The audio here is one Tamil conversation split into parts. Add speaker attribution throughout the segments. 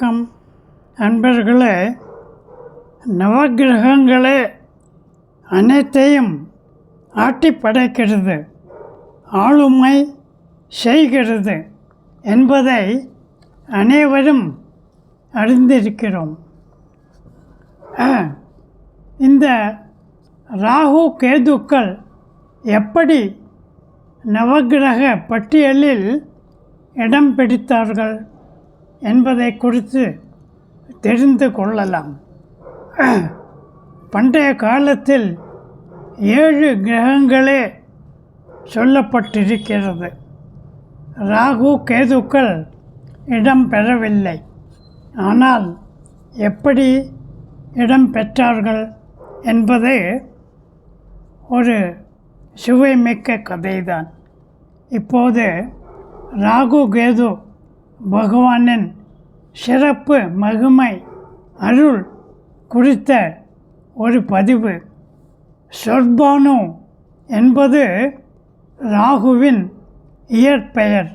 Speaker 1: வணக்கம். அன்பர்களே நவகிரகங்களே அனைத்தையும் ஆட்டி படைக்கிறது ஆளுமை செய்கிறது என்பதை அனைவரும் அறிந்திருக்கிறோம். இந்த ராகு கேதுக்கள் எப்படி நவக்கிரக பட்டியலில் இடம் பிடித்தார்கள்? என்பதை குறித்து தெரிந்து கொள்ளலாம். பண்டைய காலத்தில் ஏழு கிரகங்களே சொல்லப்பட்டிருக்கிறது. ராகு கேதுக்கள் இடம் பெறவில்லை. ஆனால் எப்படி இடம் பெற்றார்கள் என்பது ஒரு சுவைமிக்க கதைதான். இப்போது ராகு கேது பகவானின் சிறப்பு மகிமை அருள் குறித்த ஒரு பதிவு. சொர்பானு என்பது ராகுவின் இயற்பெயர்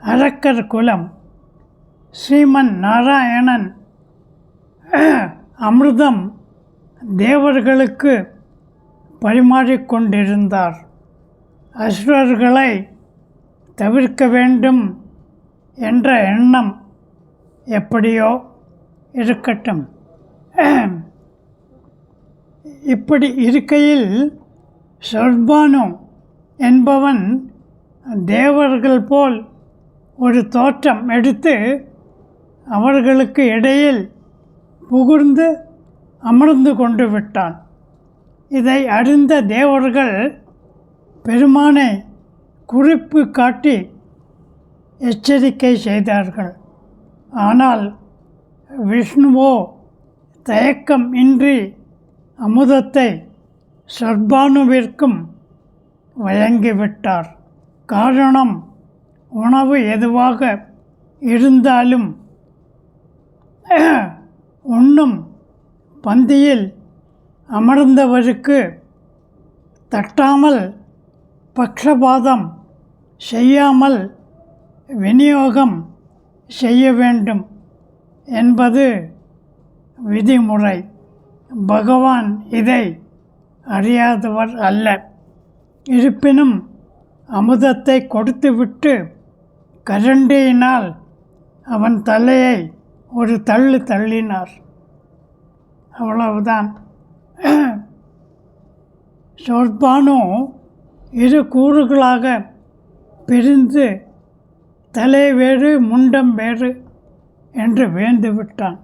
Speaker 1: அரக்கர் குலம். ஸ்ரீமன் நாராயணன் அமிர்தம் தேவர்களுக்கு பரிமாறிக்கொண்டிருந்தார் அசுரர்களை தவிர்க்க வேண்டும் என்ற எண்ணம் எப்படியோ இருக்கட்டும். இப்படி இருக்கையில் சொர்பானு என்பவன் தேவர்கள் போல் ஒரு தோற்றம் எடுத்து அவர்களுக்கு இடையில் புகுந்து அமர்ந்து கொண்டு விட்டான். இதை அறிந்த தேவர்கள் பெருமானை குறிப்பு காட்டி எச்சரிக்கை செய்தார்கள். ஆனால் விஷ்ணுவோ தயக்கம் இன்றி அமுதத்தை சர்பானுவிற்கும் வழங்கிவிட்டார். காரணம் உணவு எதுவாக இருந்தாலும் உண்ணும் பந்தியில் அமர்ந்தவருக்கு தட்டாமல் பக்ஷபாதம் செய்யாமல் விநியோகம் செய்ய வேண்டும் என்பது விதிமுறை. பகவான் இதை அறியாதவர் அல்ல. இருப்பினும் அமுதத்தை கொடுத்துவிட்டு கரண்டியினால் அவன் தலையை ஒரு தள்ளு தள்ளினார். அவ்வளவுதான். சொர்பானு இரு கூறுகளாக பிரிந்து தலை வேறு முண்டம் வேறு என்று வேந்து விட்டான்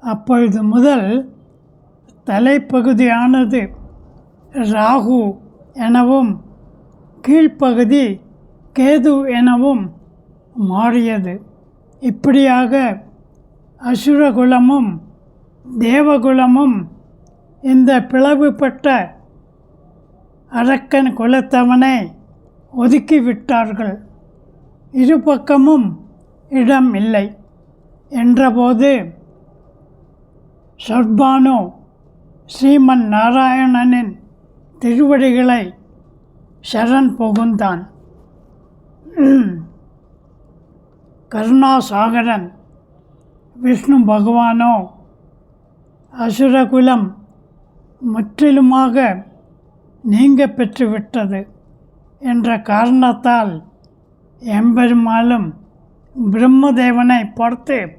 Speaker 1: அப்பொழுது முதல் தலைப்பகுதியானது ராகு எனவும் கீழ்ப்பகுதி கேது எனவும் மாறியது. இப்படியாக அசுரகுலமும் தேவகுலமும் இந்த பிளவுபட்ட அரக்கன் குலத்தவனை ஒதுக்கிவிட்டார்கள் இரு பக்கமும் இடம் இல்லை. என்றபோது சர்பானு ஸ்ரீமன் நாராயணனின் திருவடிகளை சரண் புகுந்தான். கருணாசாகரன் விஷ்ணு பகவானோ அசுரகுலம் முற்றிலுமாக நீங்க பெற்றுவிட்டது என்ற காரணத்தால் எம்பெருமாளும் பிரம்மதேவனை பார்த்து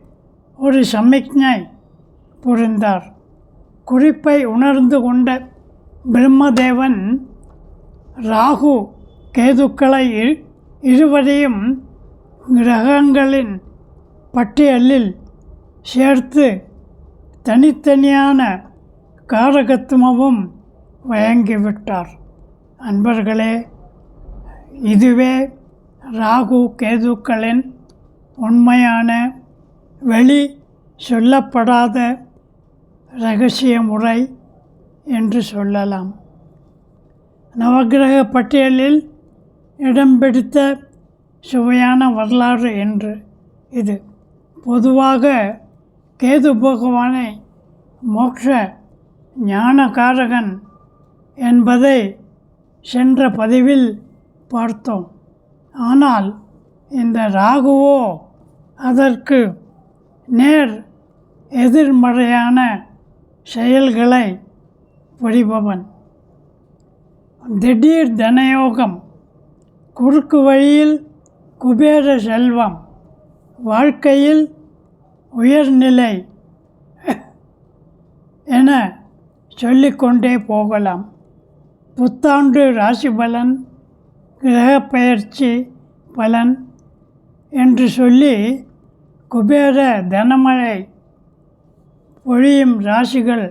Speaker 1: ஒரு சமிக்ஞை புரிந்தார். குறிப்பை உணர்ந்து கொண்ட பிரம்மதேவன் ராகு கேதுக்களை இருவரையும் கிரகங்களின் பட்டியலில் சேர்த்து தனித்தனியான காரகத்துவமும் வழங்கிவிட்டார். அன்பர்களே இதுவே ராகு கேதுக்களின் உண்மையான வெளி சொல்லப்படாத ரகசிய முறை என்று சொல்லலாம். நவகிரக பட்டியலில் இடம் பிடித்த சுவையான வரலாறு என்று இது. பொதுவாக கேது பகவானை மோட்ச ஞானகாரகன் என்பதை சென்ற பதிவில் பார்த்தோம். ஆனால் இந்த ராகுவோ அதற்கு நேர் எதிர்மறையான செயல்களை புரிபவன் திடீர் தனயோகம் குறுக்கு வழியில் குபேர செல்வம் வாழ்க்கையில் உயர்நிலை என சொல்லிக்கொண்டே போகலாம். புத்தாண்டு ராசிபலன் கிரகப்பயிற்சி பலன் என்று சொல்லி குபேர தனமழை பொழியும் ராசிகள்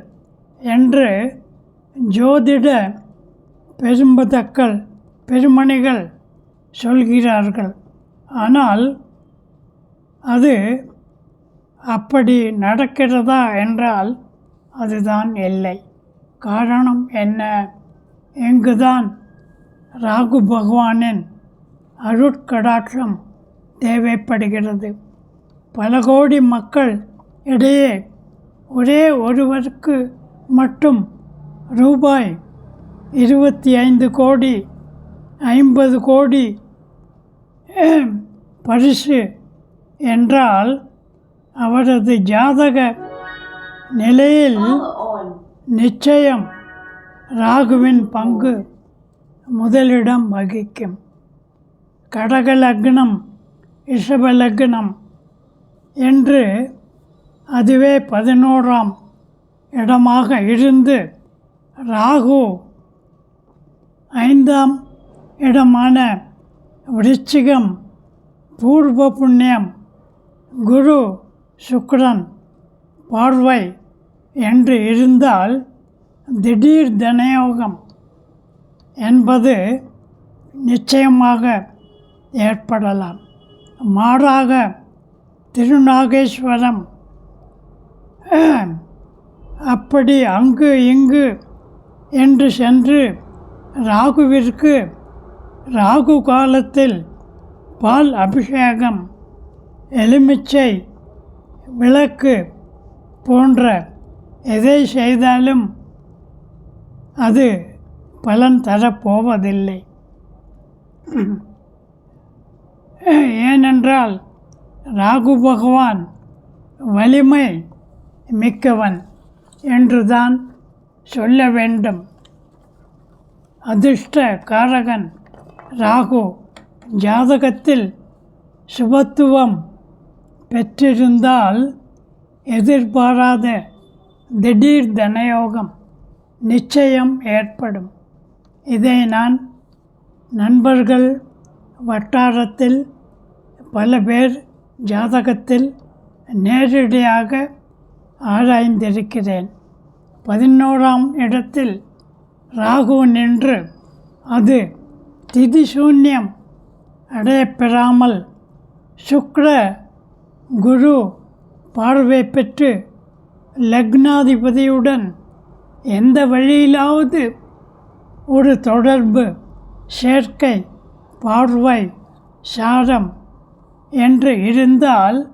Speaker 1: என்று ஜோதிட பெரும்பதக்கள் பெருமணிகள் சொல்கிறார்கள். ஆனால் அது அப்படி நடக்கிறதா என்றால் அதுதான் இல்லை. காரணம் என்ன? இங்குதான் ராகு பகவானின் அருட்கடாற்றம் தேவைப்படுகிறது. பல கோடி மக்கள் இடையே ஒரே ஒருவருக்கு மட்டும் ரூபாய் இருபத்தி ஐந்து கோடி ஐம்பது கோடி பரிசு என்றால் அவரது ஜாதக நிலையில் நிச்சயம் ராகுவின் பங்கு முதலிடம் வகிக்கும். கடக லக்னம் ரிஷப லக்னம் என்று அதுவே பதினோராம் இடமாக இருந்து ராகு ஐந்தாம் இடமான விருச்சிகம் பூர்வ புண்ணியம் குரு சுக்ரன் பார்வை என்று இருந்தால் திடீர் தனயோகம் என்பது நிச்சயமாக ஏற்படலாம். மாறாக திருநாகேஸ்வரம் அப்படி அங்கு இங்கு என்று சென்று ராகுவிற்கு ராகு காலத்தில் பால் அபிஷேகம் எலுமிச்சை விளக்கு போன்ற எதை செய்தாலும் அது பலன் தரப்போவதில்லை ஏனென்றால் ராகு பகவான் வலிமை மிக்கவன் என்றுதான் சொல்ல வேண்டும். அதிர்ஷ்ட காரகன் ராகு ஜாதகத்தில் சுபத்துவம் பெற்றிருந்தால் எதிர்பாராத திடீர் தனயோகம் நிச்சயம் ஏற்படும். இதை நான் நண்பர்கள் வட்டாரத்தில் பல பேர் ஜாதகத்தில் நேரடியாக ஆராய்ந்திருக்கிறேன். பதினோராம் இடத்தில் ராகு நின்று அது திதி சூன்யம் அடையப்பெறாமல் சுக்ர குரு பார்வை பெற்று லக்னாதிபதியுடன் எந்த வழியிலாவது ஒரு தொடர்பு சேர்க்கை பார்வை சாரம் என்று இருந்தால்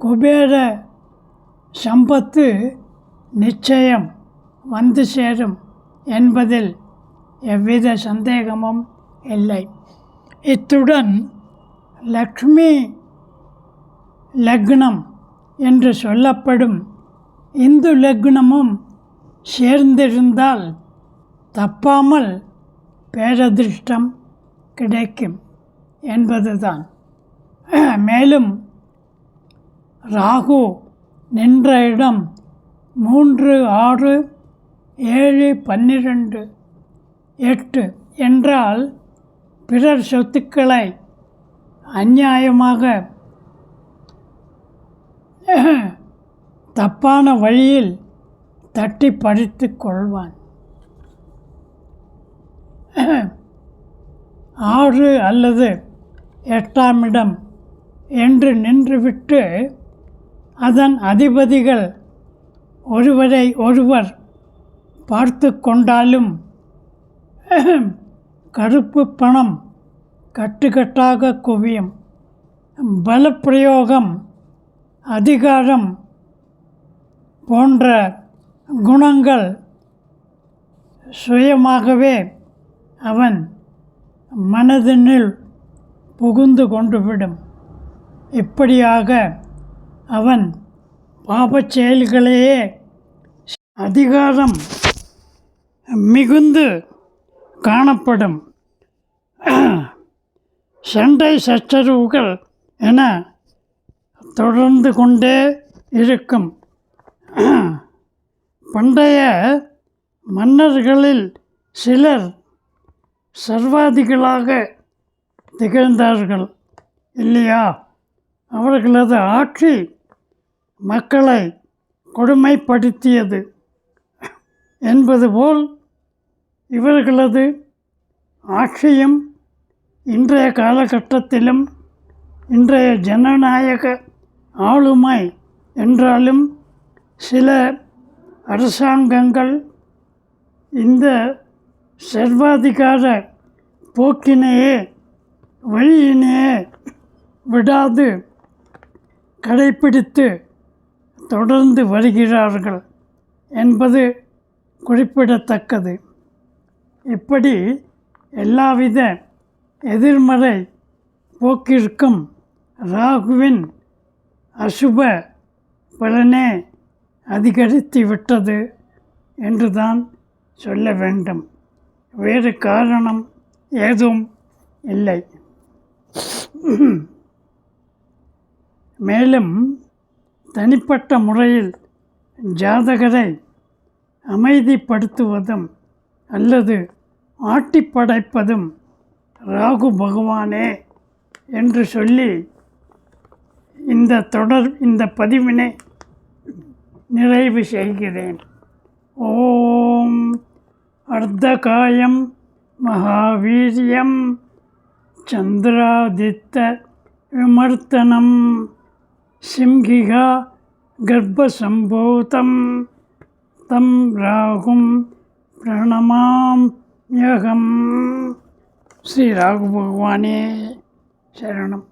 Speaker 1: குபேர சம்பத்து நிச்சயம் வந்து சேரும் என்பதில் எவ்வித சந்தேகமும் இல்லை. இத்துடன் லக்ஷ்மி லக்னம் என்று சொல்லப்படும் இந்து லக்னமும் சேர்ந்திருந்தால் தப்பாமல் பேரதிர்ஷ்டம் கிடைக்கும் என்பதுதான். மேலும் ராகு நின்ற இடம் மூன்று ஆறு ஏழு பன்னிரண்டு எட்டு என்றால் பிறர் சொத்துக்களை அநியாயமாக தப்பான வழியில் தட்டி படித்து கொள்வான். ஆறு அல்லது எட்டாம் இடம் என்று நின்றுவிட்டு அதன் அதிபதிகள் ஒருவரை ஒருவர் பார்த்து கொண்டாலும் கருப்பு பணம் கட்டுக்கட்டாக குவியும். பலப்பிரயோகம் அதிகாரம் போன்ற குணங்கள் சுயமாகவே அவன் மனதினுள் புகுந்து கொண்டுவிடும் இப்படியாக அவன் பாபச் செயல்களையே அதிகாரம் மிகுந்து காணப்படும். சண்டை சச்சரவுகள் என தொடர்ந்து கொண்டே இருக்கும். பண்டைய மன்னர்களில் சிலர் சர்வாதிகளாக திகழ்ந்தார்கள். இல்லையா? அவர்களது ஆட்சி மக்களை கொடுமைப்படுத்தியது என்பது போல் இவர்களது ஆட்சியும் இன்றைய காலகட்டத்திலும் இன்றைய ஜனநாயக ஆளுமை என்றாலும் சில அரசாங்கங்கள் இந்த சர்வாதிகார போக்கினையே வழியினையே விடாது கடைப்பிடித்து தொடர்ந்து வருகிறார்கள் என்பது குறிப்பிடத்தக்கது. இப்படி எல்லாவித எதிர்மறை போக்கிற்கும் ராகுவின் அசுப பலனே அதிகரித்து விட்டது என்றுதான் சொல்ல வேண்டும். வேறு காரணம் ஏதும் இல்லை. மேலும் தனிப்பட்ட முறையில் ஜாதகரை அமைதிப்படுத்துவதும் அல்லது ஆட்டி படைப்பதும் ராகு பகவானே என்று சொல்லி இந்த தொடர் இந்த பதிவினை நிறைவு செய்கிறேன். ஓம் அர்த்தகாயம் மகாவீரியம் சந்திராதித்த விமர்த்தனம் சிம்ஹிகா கர்ப்பசம்பூதம் தம் ராகும் பிரணமாம்யகம் ஸ்ரீ ராகு பகவானே சரணம்